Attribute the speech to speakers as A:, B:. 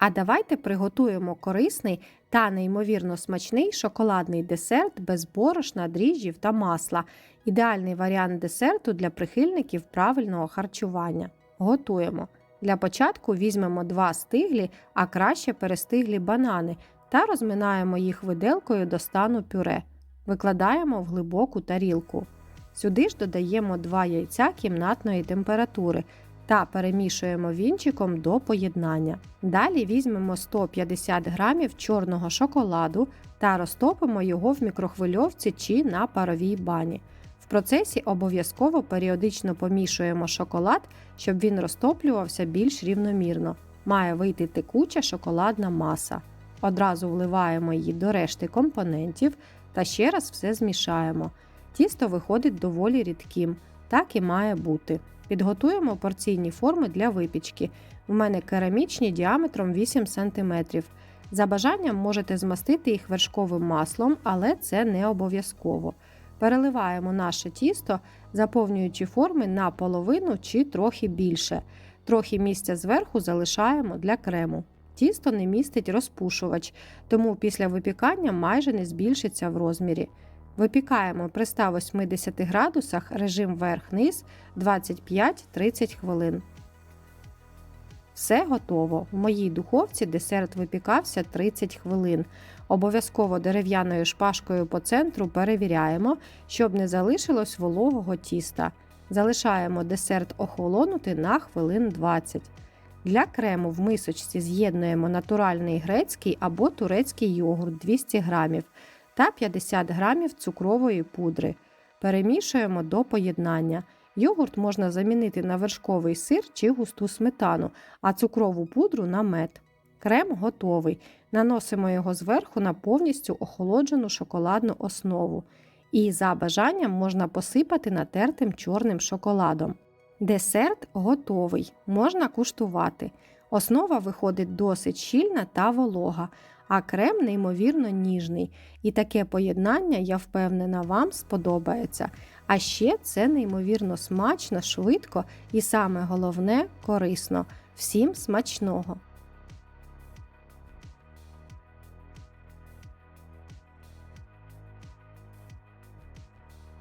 A: А давайте приготуємо корисний та неймовірно смачний шоколадний десерт без борошна, дріжджів та масла. Ідеальний варіант десерту для прихильників правильного харчування. Готуємо. Для початку візьмемо два стиглі, а краще перестиглі банани та розминаємо їх виделкою до стану пюре. Викладаємо в глибоку тарілку. Сюди ж додаємо 2 яйця кімнатної температури та перемішуємо вінчиком до поєднання. Далі візьмемо 150 г чорного шоколаду та розтопимо його в мікрохвильовці чи на паровій бані. В процесі обов'язково періодично помішуємо шоколад, щоб він розтоплювався більш рівномірно. Має вийти текуча шоколадна маса. Одразу вливаємо її до решти компонентів та ще раз все змішаємо. Тісто виходить доволі рідким, так і має бути. Підготуємо порційні форми для випічки. У мене керамічні діаметром 8 см. За бажанням можете змастити їх вершковим маслом, але це не обов'язково. Переливаємо наше тісто, заповнюючи форми на половину чи трохи більше. Трохи місця зверху залишаємо для крему. Тісто не містить розпушувач, тому після випікання майже не збільшиться в розмірі. Випікаємо при 180 градусах режим верх-низ 25-30 хвилин. Все готово. В моїй духовці десерт випікався 30 хвилин. Обов'язково дерев'яною шпажкою по центру перевіряємо, щоб не залишилось вологого тіста. Залишаємо десерт охолонути на хвилин 20. Для крему в мисочці з'єднуємо натуральний грецький або турецький йогурт 200 г та 50 г цукрової пудри. Перемішуємо до поєднання. Йогурт можна замінити на вершковий сир чи густу сметану, а цукрову пудру на мед. Крем готовий. Наносимо його зверху на повністю охолоджену шоколадну основу. І за бажанням можна посипати натертим чорним шоколадом. Десерт готовий, можна куштувати. Основа виходить досить щільна та волога, а крем неймовірно ніжний. І таке поєднання, я впевнена, вам сподобається. А ще це неймовірно смачно, швидко і саме головне корисно. Всім смачного!